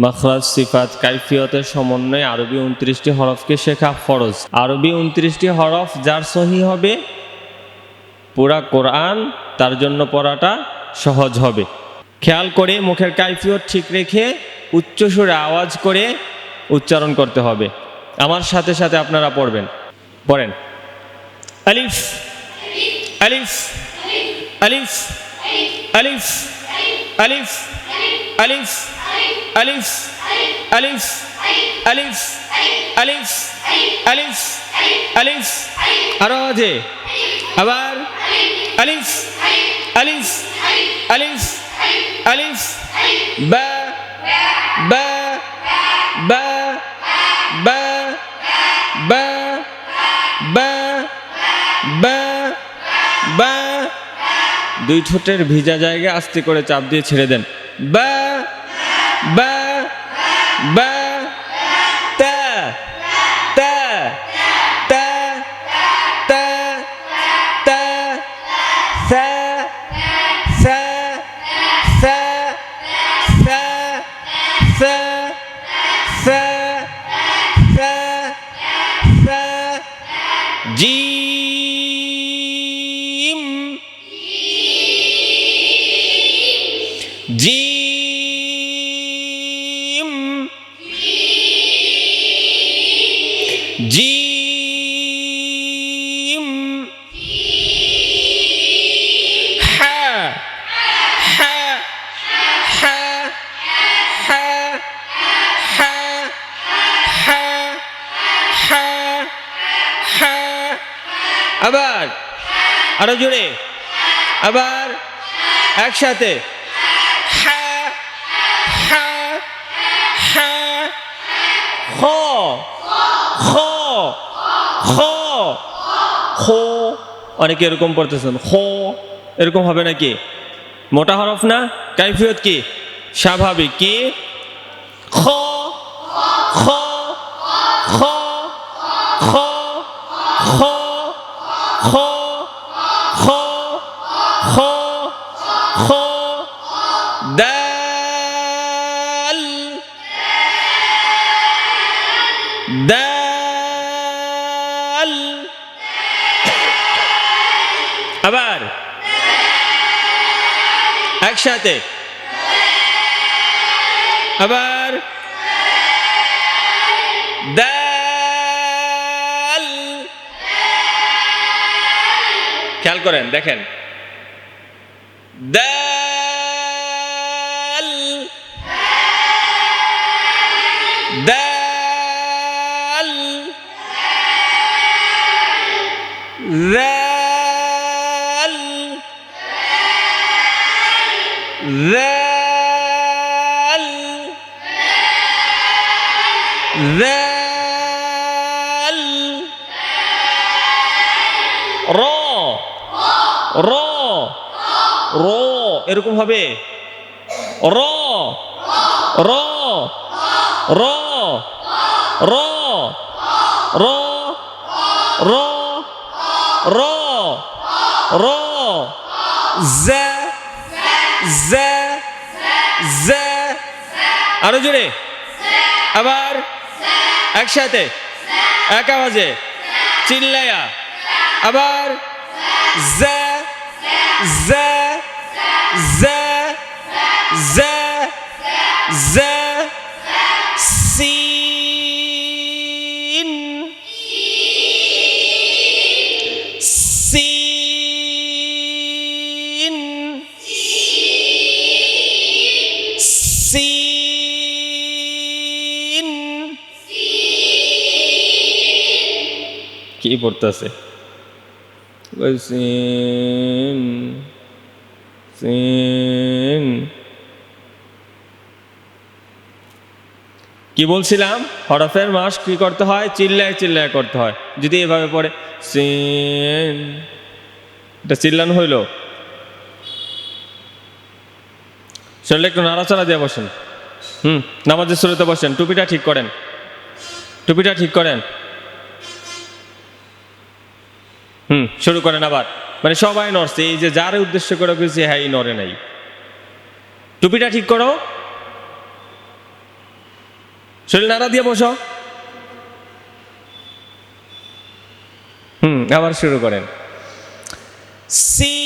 মখরাজ সিফাত, কাইফিয়তের সমন্বয়ে আরবি উনত্রিশটি হরফকে শেখা ফরজ। আরবি উনত্রিশটি হরফ যার সহি হবে, পুরা কোরআন তার জন্য পড়াটা সহজ হবে। খেয়াল করে মুখের কাইফিয়ত ঠিক রেখে উচ্চস্বরে আওয়াজ করে উচ্চারণ করতে হবে। আমার সাথে সাথে আপনারা পড়বেন। পড়েন। আলিফ। আলিফ। আলিফ। আলিফ। আলিফ। আলিফ। আলিফ আলিফ আলিফ আলিফ আলিফ আরও আছে। আবার। আলিফ আলিফ আলিফ আলিফ বা বা বা বা বা বা বা বা দুই ঠোঁটের ভিজা জায়গা আস্তে করে চাপ দিয়ে ছেড়ে দেন। বা ba ba আবার আরও জোরে। আবার একসাথে। অনেকে এরকম পড়তেছেন খ এরকম হবে নাকি? মোটা হরফ না? কাইফিয়ত কি? স্বাভাবিক কি? খ খ একসাথে আবার খেয়াল করেন দেখেন। দাল দাল। দাল। দাল দাল র র র এরকম হবে। র র র র র র র র জা আরও জোরে। আবার একসাথে এক আওয়াজে। চিল্লায়া আবার জা জা জা জা কি পড়তেছে? কি বলছিলাম? হরফের মাস কি করতে হয়? চিল্লায় চিল্লায় করতে হয়। যদি এভাবে পড়ে, সিন। এটা চিল্লানো হইল। শুনলে একটু নাড়াচাড়া দিয়ে বসেন। হুম, নামাজের শুরুতে বসেন। টুপিটা ঠিক করেন। টুপিটা ঠিক করেন। হুম, শুরু করেন আবার। মানে সবাই নড়ছে, এই যে যার উদ্দেশ্য করে গেছে হ্যাঁ এই নড়ে নাই। টুপিটা ঠিক করো। শরীর নাড়া দিয়ে বসো। হুম, আবার শুরু করেন। সিন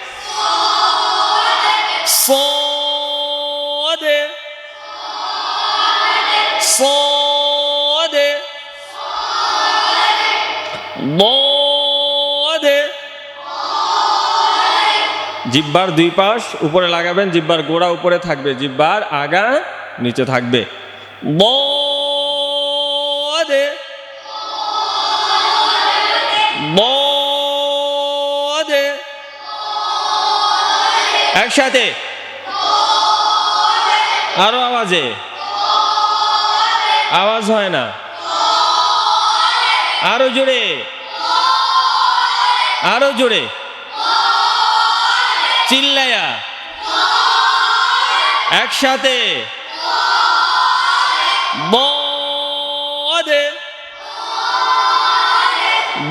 Fode. Fode. Bode. জিব্বার দুই পাশ উপরে লাগাবেন জিব্বার গোড়া উপরে থাকবে জিব্বার আগা নিচে থাকবে বদে বদে একসাথে আরও আওয়াজে। আওয়াজ হয় না। আরও জোরে। আরও জোরে। চিল্লায়া। একসাথে। বদে।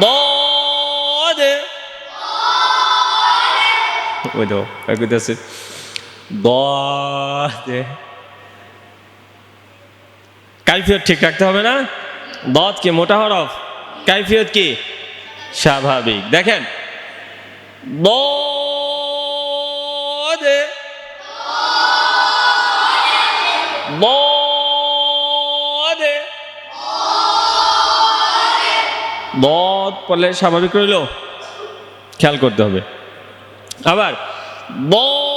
বদে। ওই তো দে কাইফিয়ত ঠিক রাখতে হবে না? দত কি মোটা হরফ? কাইফিয়ত কি? স্বাভাবিক। দেখেন। বদ পড়লে স্বাভাবিক রইল? খেয়াল করতে হবে। আবার বদে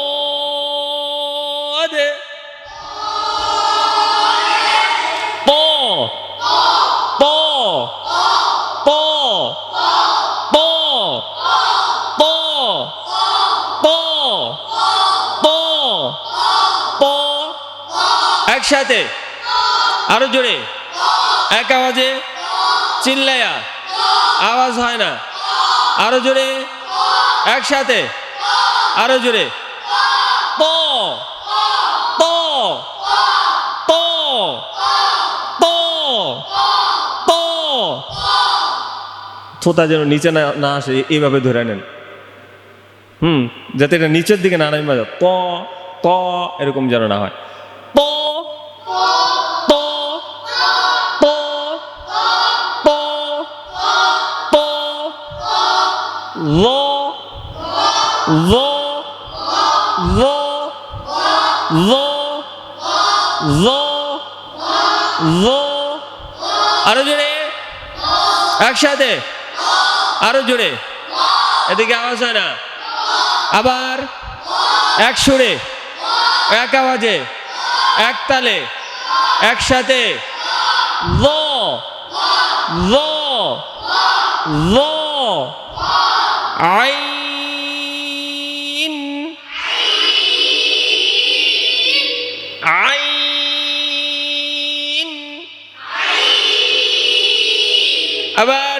একসাথে। আরও জোরে। এক আওয়াজে চিল্লায়া আওয়াজ হয় না। আরও জোরে। একসাথে। আরও জোরে। প। প। থোতা যেন নিচে না না আসে, এইভাবে ধরে নেন। হুম, যাতে এটা নিচের দিকে না নামে প প এরকম যেন না হয়। প। ল ল ল ল ল ল আরও জোরে। একসাথে। আরও জোরে। এদিকে আওয়াজ হয় না। আবার। এক সুরে। এক আওয়াজে। এক তালে। একসাথে। ল। ল। ল। আইন। আইন। আবার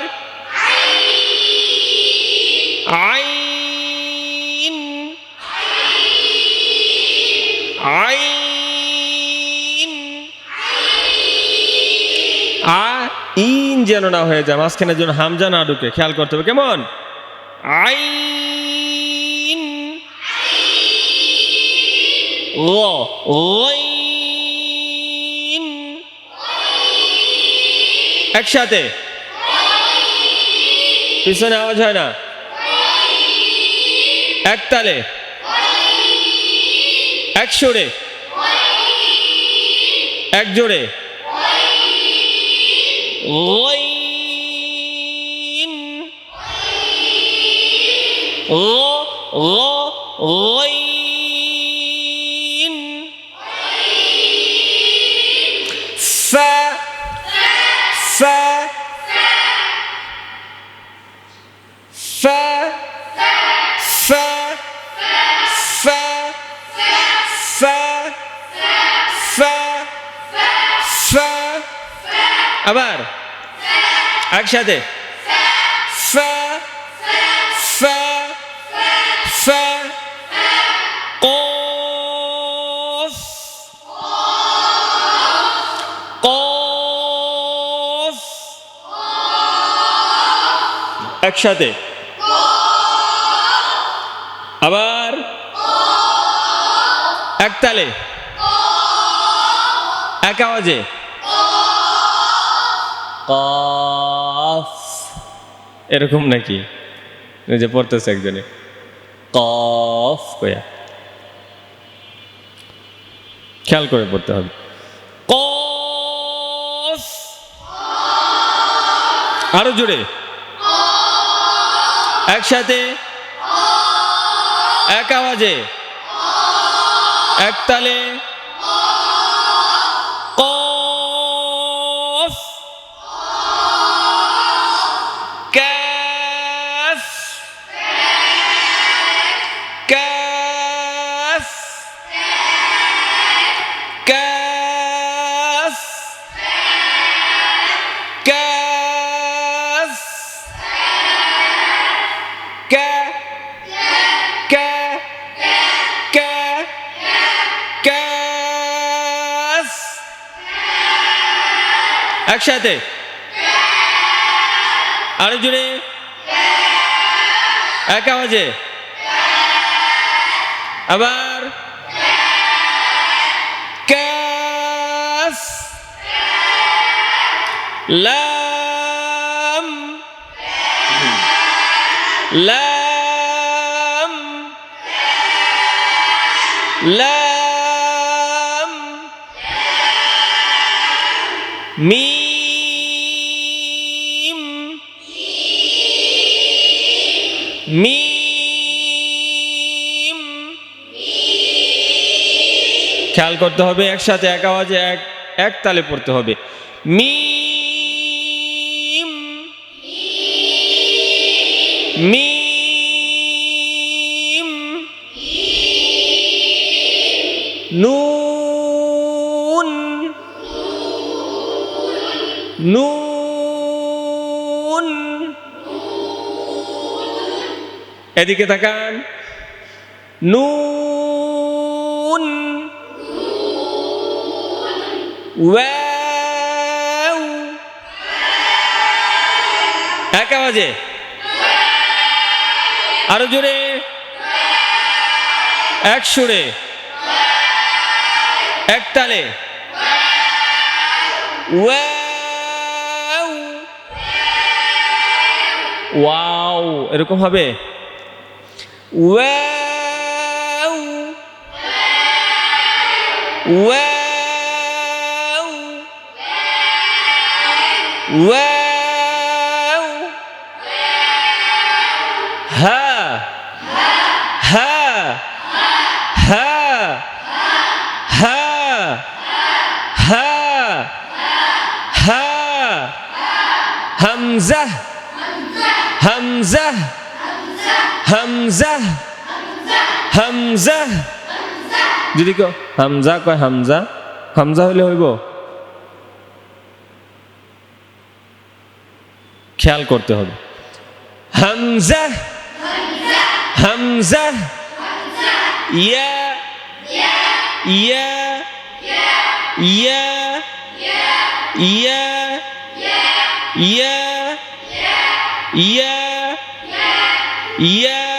যেন না হয়ে যায়, মাঝখানে যেন হামজা না ঢুকে, খেয়াল করতে হবে, কেমন? আইন। একসাথে। পিছনে আওয়াজ হয় না? এক তালে এক সুরে এক غين غ غين একসাথে। একসাথে। আবার একতালে এক আওয়াজে। কফ এরকম নাকি? যে পড়তেছে একজনে। কফ কয়া। খেয়াল করে পড়তে হবে। কফ। আরও জোরে। একসাথে। এক আওয়াজে। এক তালে। একসাথে? আরও জোরে? এক আওয়াজে? আবার? কাফ লাম? লাম? লাম? মিম খেয়াল করতে হবে, একসাথে এক আওয়াজে, এক এক তালে পড়তে হবে। মি মিম, নুন নুন। এদিকে তাকান। নুন। এক আওয়াজে। আরও জোরে। এক সুরে। এক তালে। ওয়াও। এরকম হবে। ওয়াও। ওয়াও হা হা হা হা হা হা হামজা হামজা হামজা হামজা যদি কেউ হামজা কয় হামজা হামজা হইলে হইব? খেয়াল করতে হবে। হামজা হামজা ইয়া ইয়া ইয়া ইয়া ইয়া ইয়া ইয়া